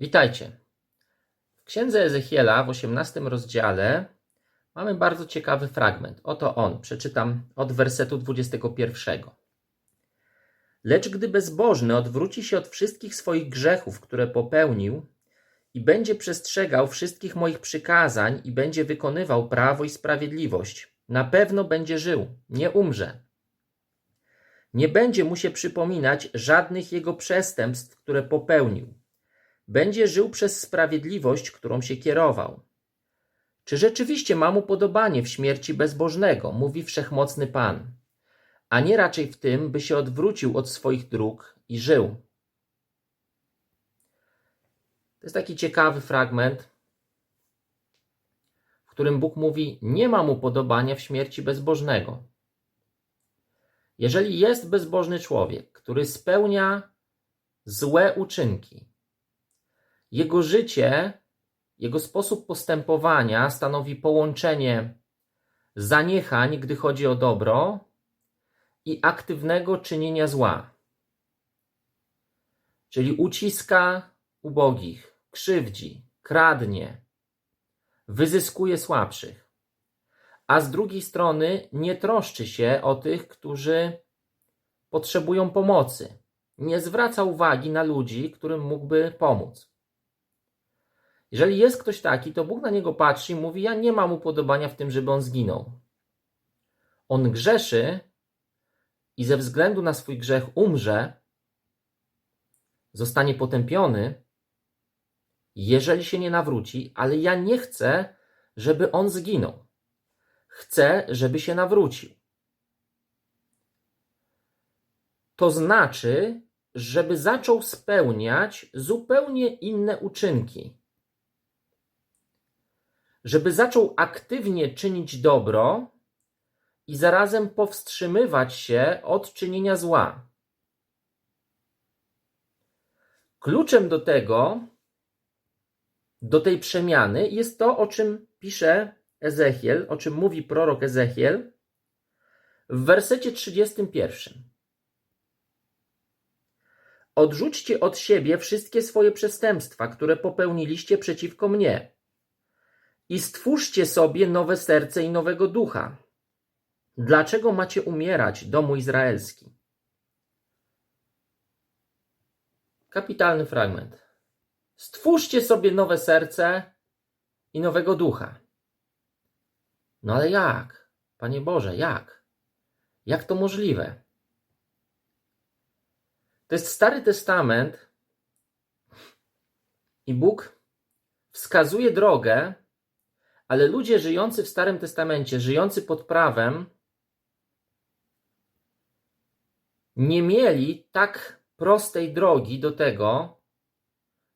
Witajcie. W księdze Ezechiela w 18 rozdziale mamy bardzo ciekawy fragment. Oto on, przeczytam od wersetu 21. Lecz gdy bezbożny odwróci się od wszystkich swoich grzechów, które popełnił, i będzie przestrzegał wszystkich moich przykazań i będzie wykonywał prawo i sprawiedliwość, na pewno będzie żył, nie umrze. Nie będzie mu się przypominać żadnych jego przestępstw, które popełnił będzie żył przez sprawiedliwość, którą się kierował. Czy rzeczywiście ma mu podobanie w śmierci bezbożnego, mówi wszechmocny Pan, a nie raczej w tym, by się odwrócił od swoich dróg i żył? To jest taki ciekawy fragment, w którym Bóg mówi: Nie ma mu podobania w śmierci bezbożnego. Jeżeli jest bezbożny człowiek, który spełnia złe uczynki, jego życie, jego sposób postępowania stanowi połączenie zaniechań, gdy chodzi o dobro, i aktywnego czynienia zła. Czyli uciska ubogich, krzywdzi, kradnie, wyzyskuje słabszych, a z drugiej strony nie troszczy się o tych, którzy potrzebują pomocy. Nie zwraca uwagi na ludzi, którym mógłby pomóc. Jeżeli jest ktoś taki, to Bóg na niego patrzy i mówi: Ja nie mam upodobania w tym, żeby on zginął. On grzeszy i ze względu na swój grzech umrze, zostanie potępiony, jeżeli się nie nawróci, ale ja nie chcę, żeby on zginął. Chcę, żeby się nawrócił. To znaczy, żeby zaczął spełniać zupełnie inne uczynki żeby zaczął aktywnie czynić dobro i zarazem powstrzymywać się od czynienia zła. Kluczem do tego, do tej przemiany jest to, o czym pisze Ezechiel, o czym mówi prorok Ezechiel w wersecie 31. Odrzućcie od siebie wszystkie swoje przestępstwa, które popełniliście przeciwko mnie i stwórzcie sobie nowe serce i nowego ducha. Dlaczego macie umierać, domu izraelski? Kapitalny fragment. Stwórzcie sobie nowe serce i nowego ducha. No ale jak? Panie Boże, jak? Jak to możliwe? To jest Stary Testament i Bóg wskazuje drogę, ale ludzie żyjący w Starym Testamencie, żyjący pod prawem, nie mieli tak prostej drogi do tego,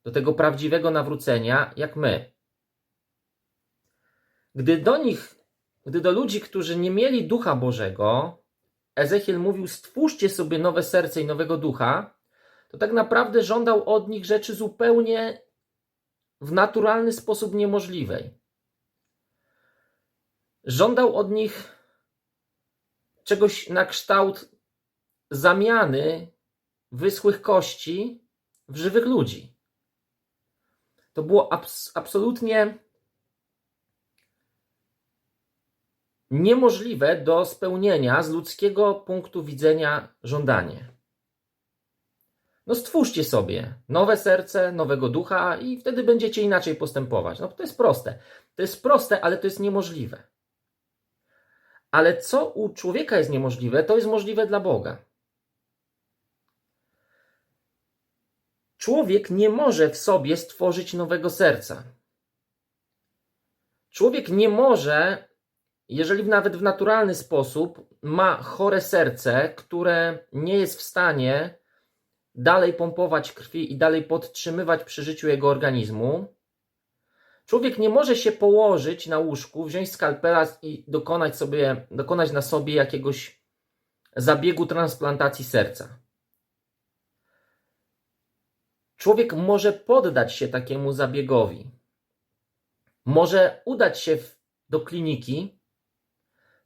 do tego prawdziwego nawrócenia, jak my. Gdy do nich, gdy do ludzi, którzy nie mieli ducha Bożego, Ezechiel mówił: Stwórzcie sobie nowe serce i nowego ducha, to tak naprawdę żądał od nich rzeczy zupełnie w naturalny sposób niemożliwej. Żądał od nich czegoś na kształt zamiany wyschłych kości w żywych ludzi. To było abs absolutnie niemożliwe do spełnienia z ludzkiego punktu widzenia żądanie. No stwórzcie sobie nowe serce, nowego ducha i wtedy będziecie inaczej postępować. No to jest proste. To jest proste, ale to jest niemożliwe. Ale co u człowieka jest niemożliwe, to jest możliwe dla Boga. Człowiek nie może w sobie stworzyć nowego serca. Człowiek nie może, jeżeli nawet w naturalny sposób ma chore serce, które nie jest w stanie dalej pompować krwi i dalej podtrzymywać przy życiu jego organizmu, Człowiek nie może się położyć na łóżku, wziąć skalpela i dokonać, sobie, dokonać na sobie jakiegoś zabiegu transplantacji serca. Człowiek może poddać się takiemu zabiegowi. Może udać się w, do kliniki,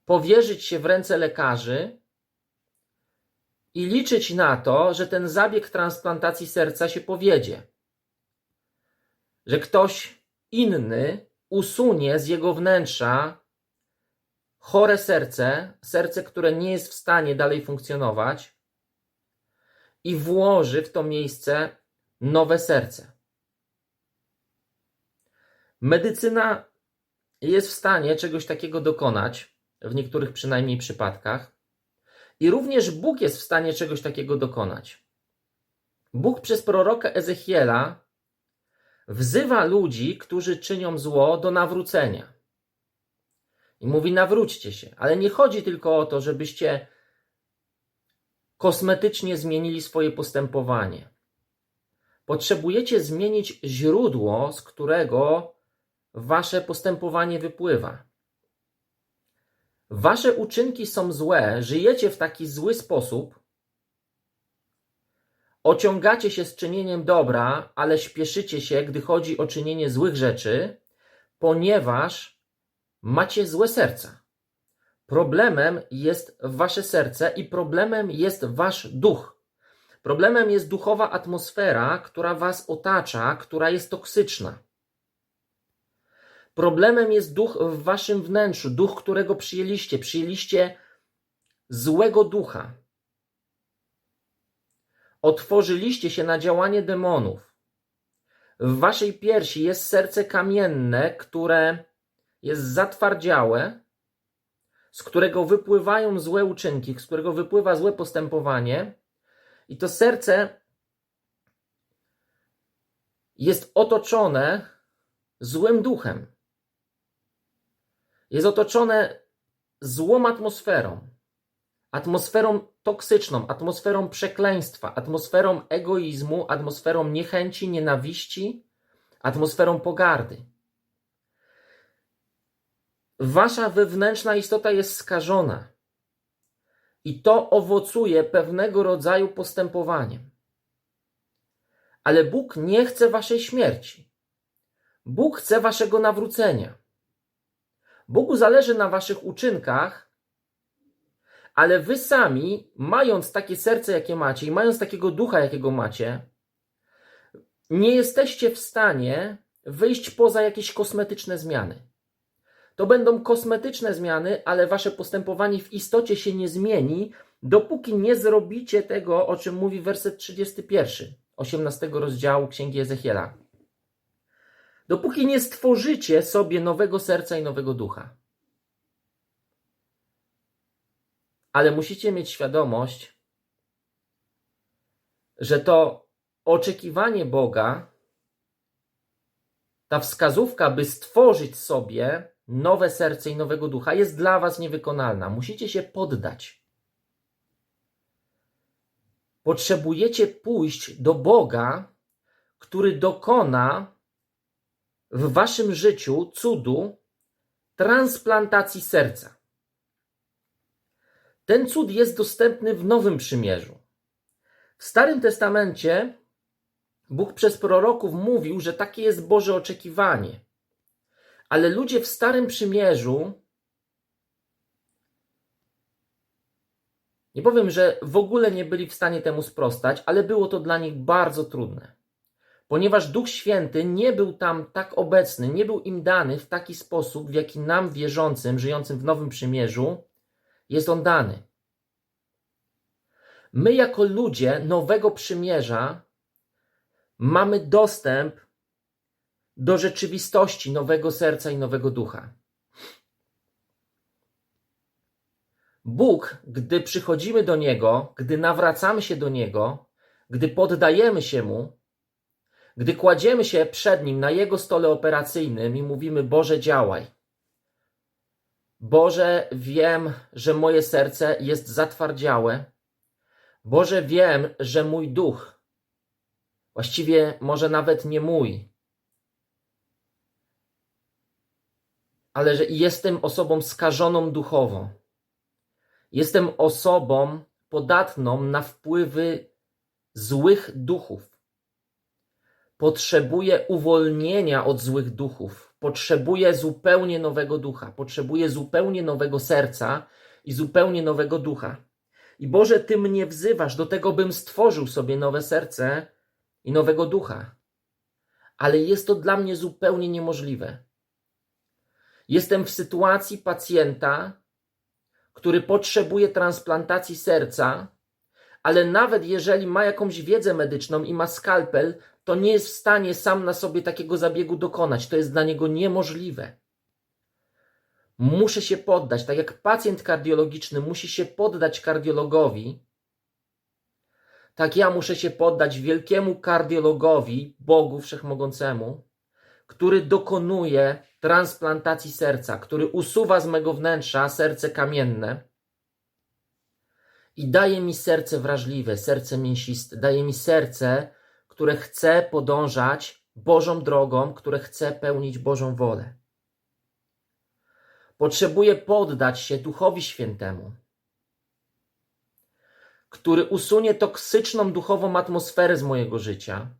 powierzyć się w ręce lekarzy i liczyć na to, że ten zabieg transplantacji serca się powiedzie. że ktoś inny usunie z jego wnętrza chore serce, serce, które nie jest w stanie dalej funkcjonować, i włoży w to miejsce nowe serce. Medycyna jest w stanie czegoś takiego dokonać, w niektórych przynajmniej przypadkach, i również Bóg jest w stanie czegoś takiego dokonać. Bóg przez proroka Ezechiela wzywa ludzi, którzy czynią zło, do nawrócenia. I mówi: nawróćcie się. Ale nie chodzi tylko o to, żebyście kosmetycznie zmienili swoje postępowanie. Potrzebujecie zmienić źródło, z którego wasze postępowanie wypływa. Wasze uczynki są złe, żyjecie w taki zły sposób, ociągacie się z czynieniem dobra, ale śpieszycie się, gdy chodzi o czynienie złych rzeczy, ponieważ macie złe serca. Problemem jest wasze serce i problemem jest wasz duch. Problemem jest duchowa atmosfera, która was otacza, która jest toksyczna. Problemem jest duch w waszym wnętrzu, duch, którego przyjęliście. Przyjęliście złego ducha. Otworzyliście się na działanie demonów. W waszej piersi jest serce kamienne, które jest zatwardziałe, z którego wypływają złe uczynki, z którego wypływa złe postępowanie, i to serce jest otoczone złym duchem. Jest otoczone złą atmosferą. Atmosferą toksyczną, atmosferą przekleństwa, atmosferą egoizmu, atmosferą niechęci, nienawiści, atmosferą pogardy. Wasza wewnętrzna istota jest skażona. I to owocuje pewnego rodzaju postępowaniem. Ale Bóg nie chce waszej śmierci. Bóg chce waszego nawrócenia. Bogu zależy na waszych uczynkach, ale wy sami, mając takie serce, jakie macie i mając takiego ducha, jakiego macie, nie jesteście w stanie wyjść poza jakieś kosmetyczne zmiany. To będą kosmetyczne zmiany, ale wasze postępowanie w istocie się nie zmieni, dopóki nie zrobicie tego, o czym mówi werset 31, 18 rozdziału Księgi Ezechiela. Dopóki nie stworzycie sobie nowego serca i nowego ducha. Ale musicie mieć świadomość, że to oczekiwanie Boga, ta wskazówka, by stworzyć sobie nowe serce i nowego ducha, jest dla Was niewykonalna. Musicie się poddać. Potrzebujecie pójść do Boga, który dokona w Waszym życiu cudu transplantacji serca. Ten cud jest dostępny w Nowym Przymierzu. W Starym Testamencie Bóg przez proroków mówił, że takie jest Boże oczekiwanie. Ale ludzie w Starym Przymierzu, nie powiem, że w ogóle nie byli w stanie temu sprostać, ale było to dla nich bardzo trudne. Ponieważ Duch Święty nie był tam tak obecny, nie był im dany w taki sposób, w jaki nam wierzącym, żyjącym w Nowym Przymierzu, jest on dany. My, jako ludzie Nowego Przymierza, mamy dostęp do rzeczywistości nowego serca i nowego ducha. Bóg, gdy przychodzimy do Niego, gdy nawracamy się do Niego, gdy poddajemy się Mu, gdy kładziemy się przed Nim na Jego stole operacyjnym i mówimy: Boże, działaj. Boże, wiem, że moje serce jest zatwardziałe. Boże, wiem, że mój duch, właściwie może nawet nie mój, ale że jestem osobą skażoną duchowo. Jestem osobą podatną na wpływy złych duchów. Potrzebuję uwolnienia od złych duchów. Potrzebuję zupełnie nowego ducha. Potrzebuję zupełnie nowego serca i zupełnie nowego ducha. I Boże, Ty mnie wzywasz do tego, bym stworzył sobie nowe serce i nowego ducha. ale jest to dla mnie zupełnie niemożliwe. Jestem w sytuacji pacjenta, który potrzebuje transplantacji serca, ale nawet jeżeli ma jakąś wiedzę medyczną i ma skalpel, to nie jest w stanie sam na sobie takiego zabiegu dokonać. To jest dla niego niemożliwe. Muszę się poddać, tak jak pacjent kardiologiczny musi się poddać kardiologowi, tak ja muszę się poddać wielkiemu kardiologowi, Bogu Wszechmogącemu, który dokonuje transplantacji serca, który usuwa z mego wnętrza serce kamienne i daje mi serce wrażliwe, serce mięsiste, daje mi serce, które chce podążać Bożą drogą, które chce pełnić Bożą wolę. Potrzebuję poddać się Duchowi Świętemu, który usunie toksyczną duchową atmosferę z mojego życia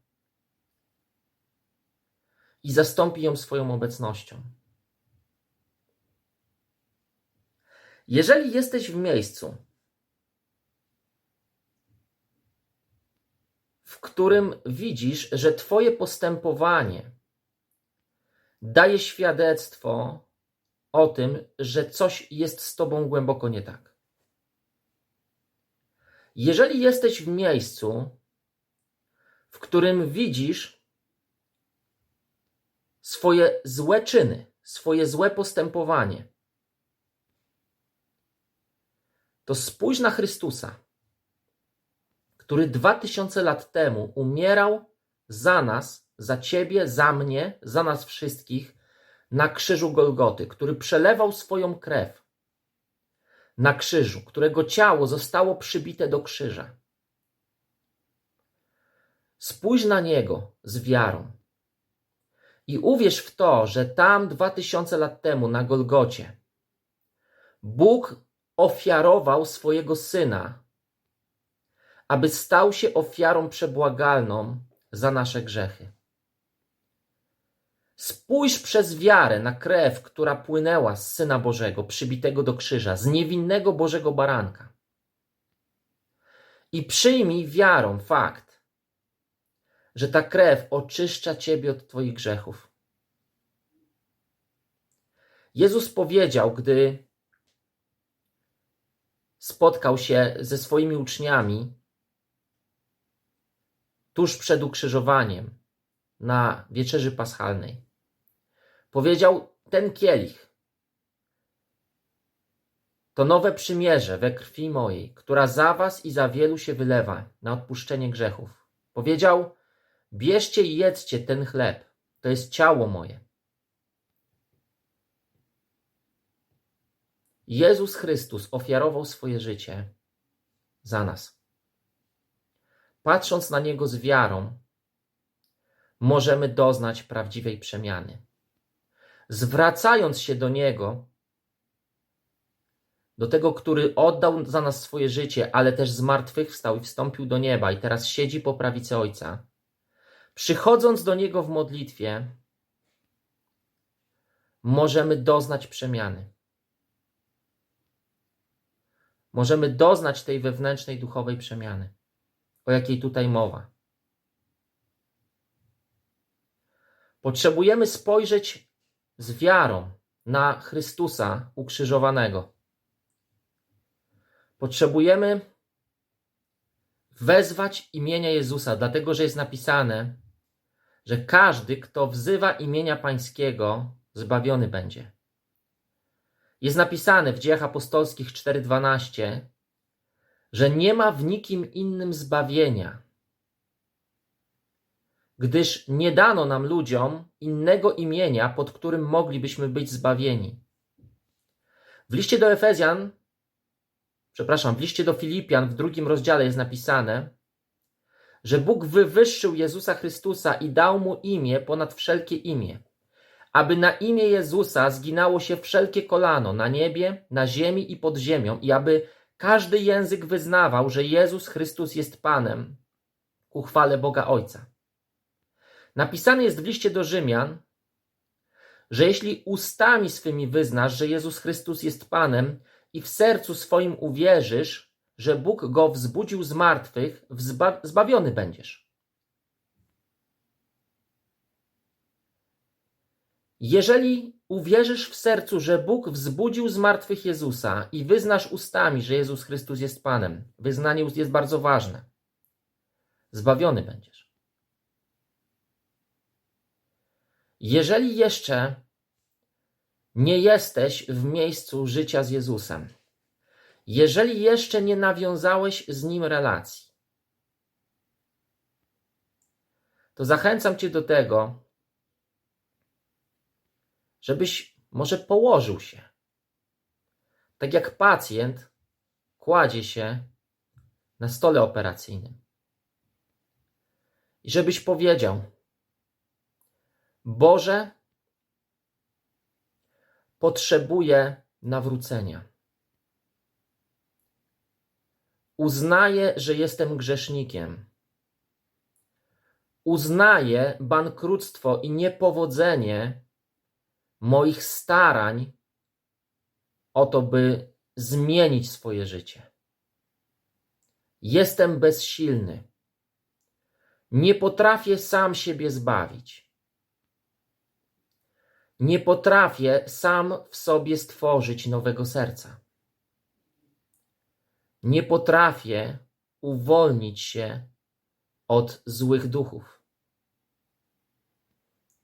i zastąpi ją swoją obecnością. Jeżeli jesteś w miejscu, w którym widzisz, że Twoje postępowanie daje świadectwo o tym, że coś jest z Tobą głęboko nie tak. Jeżeli jesteś w miejscu, w którym widzisz swoje złe czyny, swoje złe postępowanie, to spójrz na Chrystusa, który dwa tysiące lat temu umierał za nas, za ciebie, za mnie, za nas wszystkich na krzyżu Golgoty, który przelewał swoją krew na krzyżu, którego ciało zostało przybite do krzyża. Spójrz na niego z wiarą i uwierz w to, że tam dwa tysiące lat temu na Golgocie Bóg ofiarował swojego syna, aby stał się ofiarą przebłagalną za nasze grzechy. Spójrz przez wiarę na krew, która płynęła z Syna Bożego, przybitego do krzyża, z niewinnego Bożego baranka. I przyjmij wiarą fakt, że ta krew oczyszcza ciebie od twoich grzechów. Jezus powiedział, gdy spotkał się ze swoimi uczniami tuż przed ukrzyżowaniem na wieczerzy paschalnej. Powiedział: Ten kielich to nowe przymierze we krwi mojej, która za was i za wielu się wylewa na odpuszczenie grzechów. Powiedział: Bierzcie i jedzcie ten chleb, to jest ciało moje. Jezus Chrystus ofiarował swoje życie za nas. Patrząc na Niego z wiarą, możemy doznać prawdziwej przemiany zwracając się do Niego, do tego, który oddał za nas swoje życie, ale też zmartwychwstał i wstąpił do nieba i teraz siedzi po prawicy Ojca, przychodząc do Niego w modlitwie, możemy doznać przemiany. Możemy doznać tej wewnętrznej duchowej przemiany, o jakiej tutaj mowa. Potrzebujemy spojrzeć z wiarą na Chrystusa ukrzyżowanego. Potrzebujemy wezwać imienia Jezusa, dlatego że jest napisane, że każdy, kto wzywa imienia Pańskiego, zbawiony będzie. Jest napisane w Dziejach Apostolskich 4:12, że nie ma w nikim innym zbawienia, gdyż nie dano nam ludziom innego imienia, pod którym moglibyśmy być zbawieni. W liście do Efezjan, przepraszam, w liście do Filipian w drugim rozdziale jest napisane, że Bóg wywyższył Jezusa Chrystusa i dał mu imię ponad wszelkie imię, aby na imię Jezusa zginało się wszelkie kolano na niebie, na ziemi i pod ziemią, i aby każdy język wyznawał, że Jezus Chrystus jest Panem, ku chwale Boga Ojca. Napisane jest w liście do Rzymian, że jeśli ustami swymi wyznasz, że Jezus Chrystus jest Panem i w sercu swoim uwierzysz, że Bóg go wzbudził z martwych, zbawiony będziesz. Jeżeli uwierzysz w sercu, że Bóg wzbudził z martwych Jezusa i wyznasz ustami, że Jezus Chrystus jest Panem, wyznanie ust jest bardzo ważne, zbawiony będziesz. Jeżeli jeszcze nie jesteś w miejscu życia z Jezusem, jeżeli jeszcze nie nawiązałeś z Nim relacji, to zachęcam Cię do tego, żebyś może położył się. Tak jak pacjent kładzie się na stole operacyjnym. I żebyś powiedział: Boże, potrzebuję nawrócenia. Uznaję, że jestem grzesznikiem. Uznaję bankructwo i niepowodzenie moich starań o to, by zmienić swoje życie. Jestem bezsilny. Nie potrafię sam siebie zbawić. Nie potrafię sam w sobie stworzyć nowego serca. Nie potrafię uwolnić się od złych duchów.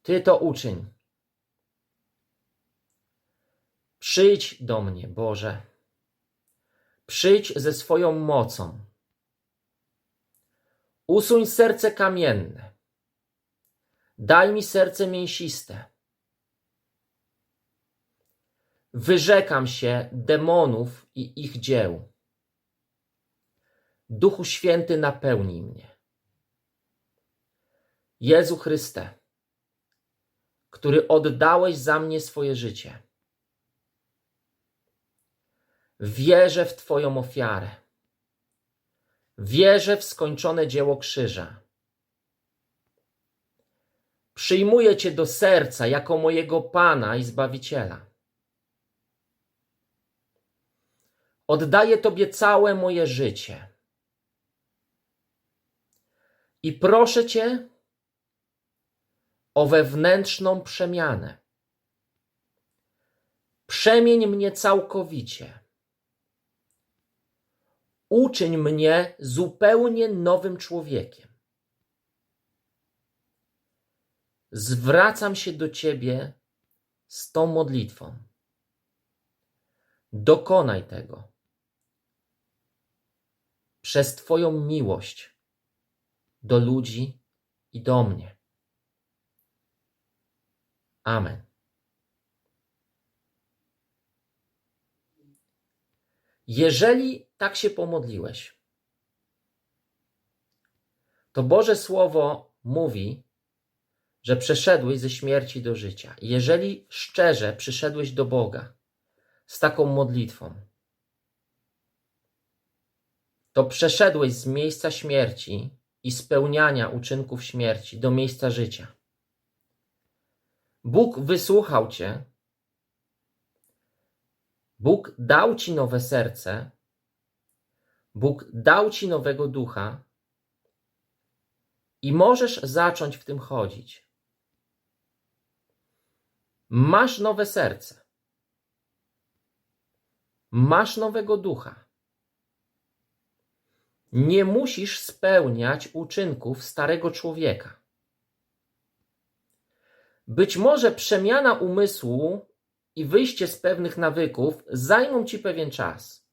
Ty to uczyń. Przyjdź do mnie, Boże. Przyjdź ze swoją mocą. Usuń serce kamienne. Daj mi serce mięsiste. Wyrzekam się demonów i ich dzieł. Duchu Święty napełnij mnie. Jezu Chryste, który oddałeś za mnie swoje życie. Wierzę w Twoją ofiarę. Wierzę w skończone dzieło krzyża. Przyjmuję Cię do serca jako mojego Pana i Zbawiciela. Oddaję Tobie całe moje życie. I proszę Cię o wewnętrzną przemianę. Przemień mnie całkowicie. Uczyń mnie zupełnie nowym człowiekiem. Zwracam się do Ciebie z tą modlitwą. Dokonaj tego przez Twoją miłość do ludzi i do mnie. Amen. Jeżeli tak się pomodliłeś, to Boże Słowo mówi, że przeszedłeś ze śmierci do życia. Jeżeli szczerze przyszedłeś do Boga z taką modlitwą, to przeszedłeś z miejsca śmierci i spełniania uczynków śmierci do miejsca życia. Bóg wysłuchał Cię, Bóg dał Ci nowe serce, Bóg dał Ci nowego ducha i możesz zacząć w tym chodzić. Masz nowe serce. Masz nowego ducha. Nie musisz spełniać uczynków starego człowieka. Być może przemiana umysłu i wyjście z pewnych nawyków zajmą ci pewien czas.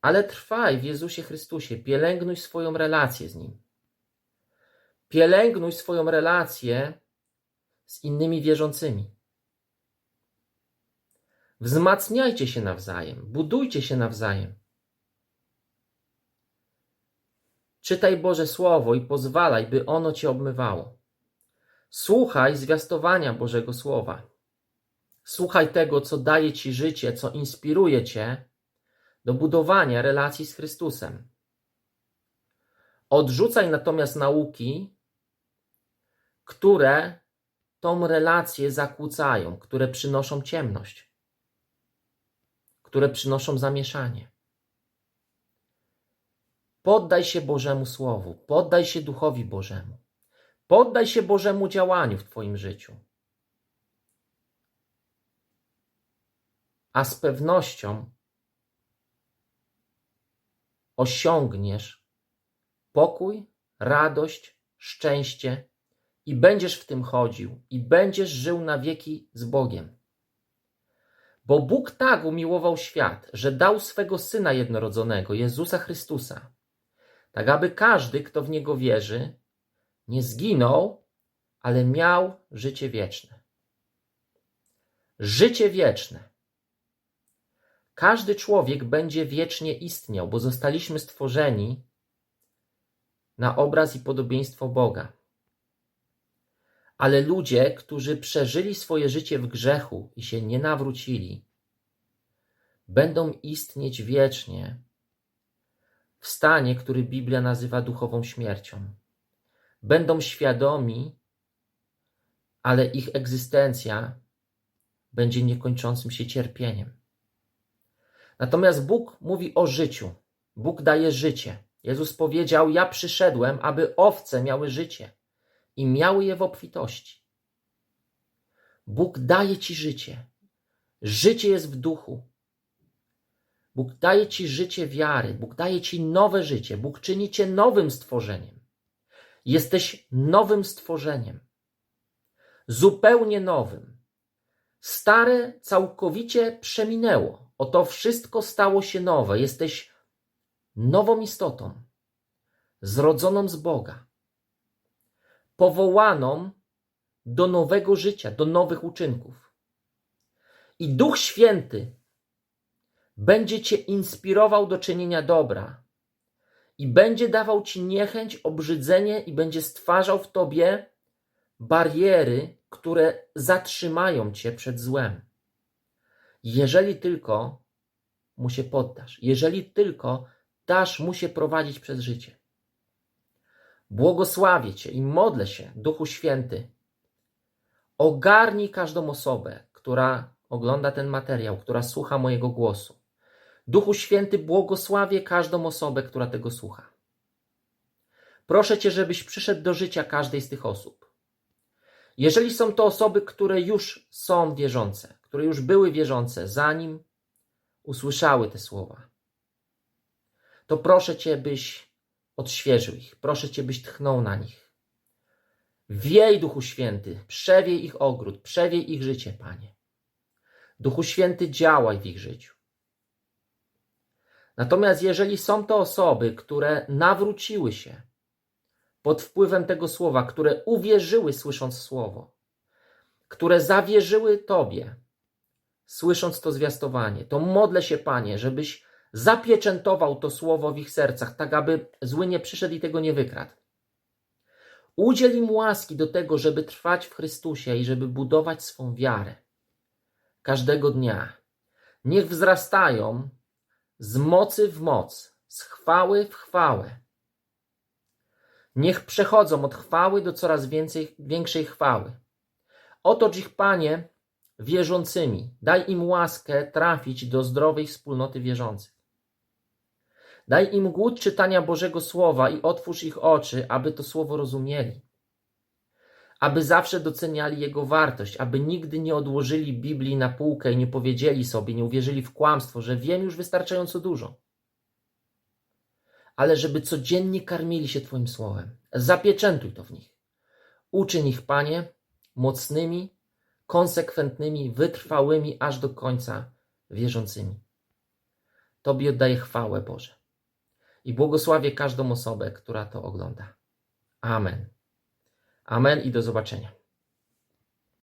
Ale trwaj w Jezusie Chrystusie, pielęgnuj swoją relację z Nim. Pielęgnuj swoją relację z innymi wierzącymi. Wzmacniajcie się nawzajem, budujcie się nawzajem. Czytaj Boże Słowo i pozwalaj, by ono cię obmywało. Słuchaj zwiastowania Bożego Słowa. Słuchaj tego, co daje ci życie, co inspiruje cię do budowania relacji z Chrystusem. Odrzucaj natomiast nauki, które tą relację zakłócają, które przynoszą ciemność, które przynoszą zamieszanie. Poddaj się Bożemu Słowu, poddaj się Duchowi Bożemu. Poddaj się Bożemu działaniu w Twoim życiu. A z pewnością osiągniesz pokój, radość, szczęście i będziesz w tym chodził i będziesz żył na wieki z Bogiem. Bo Bóg tak umiłował świat, że dał swego Syna jednorodzonego, Jezusa Chrystusa, tak aby każdy, kto w Niego wierzy, nie zginął, ale miał życie wieczne. Życie wieczne. Każdy człowiek będzie wiecznie istniał, bo zostaliśmy stworzeni na obraz i podobieństwo Boga. Ale ludzie, którzy przeżyli swoje życie w grzechu i się nie nawrócili, będą istnieć wiecznie w stanie, który Biblia nazywa duchową śmiercią. Będą świadomi, ale ich egzystencja będzie niekończącym się cierpieniem. Natomiast Bóg mówi o życiu. Bóg daje życie. Jezus powiedział: Ja przyszedłem, aby owce miały życie i miały je w obfitości. Bóg daje ci życie. Życie jest w duchu. Bóg daje ci życie wiary. Bóg daje ci nowe życie. Bóg czyni cię nowym stworzeniem. Jesteś nowym stworzeniem. Zupełnie nowym. Stare całkowicie przeminęło. Oto wszystko stało się nowe. Jesteś nową istotą, zrodzoną z Boga, powołaną do nowego życia, do nowych uczynków. I Duch Święty będzie Cię inspirował do czynienia dobra i będzie dawał Ci niechęć, obrzydzenie i będzie stwarzał w Tobie bariery, które zatrzymają Cię przed złem. Jeżeli tylko mu się poddasz, jeżeli tylko dasz mu się prowadzić przez życie. Błogosławię Cię i modlę się, Duchu Święty. Ogarnij każdą osobę, która ogląda ten materiał, która słucha mojego głosu. Duchu Święty, błogosławię każdą osobę, która tego słucha. Proszę Cię, żebyś przyszedł do życia każdej z tych osób. Jeżeli są to osoby, które już są wierzące, które już były wierzące, zanim usłyszały te słowa, to proszę Cię, byś odświeżył ich. Proszę Cię, byś tchnął na nich. Wiej, Duchu Święty, przewiej ich ogród, przewiej ich życie, Panie. Duchu Święty, działaj w ich życiu. Natomiast jeżeli są to osoby, które nawróciły się pod wpływem tego słowa, które uwierzyły słysząc słowo, które zawierzyły Tobie, słysząc to zwiastowanie, to modlę się, Panie, żebyś zapieczętował to słowo w ich sercach, tak aby zły nie przyszedł i tego nie wykradł. Udziel im łaski do tego, żeby trwać w Chrystusie i żeby budować swą wiarę każdego dnia. Niech wzrastają z mocy w moc, z chwały w chwałę. Niech przechodzą od chwały do coraz więcej, większej chwały. Otocz ich, Panie, wierzącymi. Daj im łaskę trafić do zdrowej wspólnoty wierzących. Daj im głód czytania Bożego Słowa i otwórz ich oczy, aby to Słowo rozumieli. Aby zawsze doceniali Jego wartość, aby nigdy nie odłożyli Biblii na półkę i nie powiedzieli sobie, nie uwierzyli w kłamstwo, że wiem już wystarczająco dużo. Ale żeby codziennie karmili się Twoim Słowem. Zapieczętuj to w nich. Uczyń ich, Panie, mocnymi, konsekwentnymi, wytrwałymi aż do końca wierzącymi. Tobie oddaję chwałę, Boże i błogosławię każdą osobę, która to ogląda. Amen. Amen i do zobaczenia.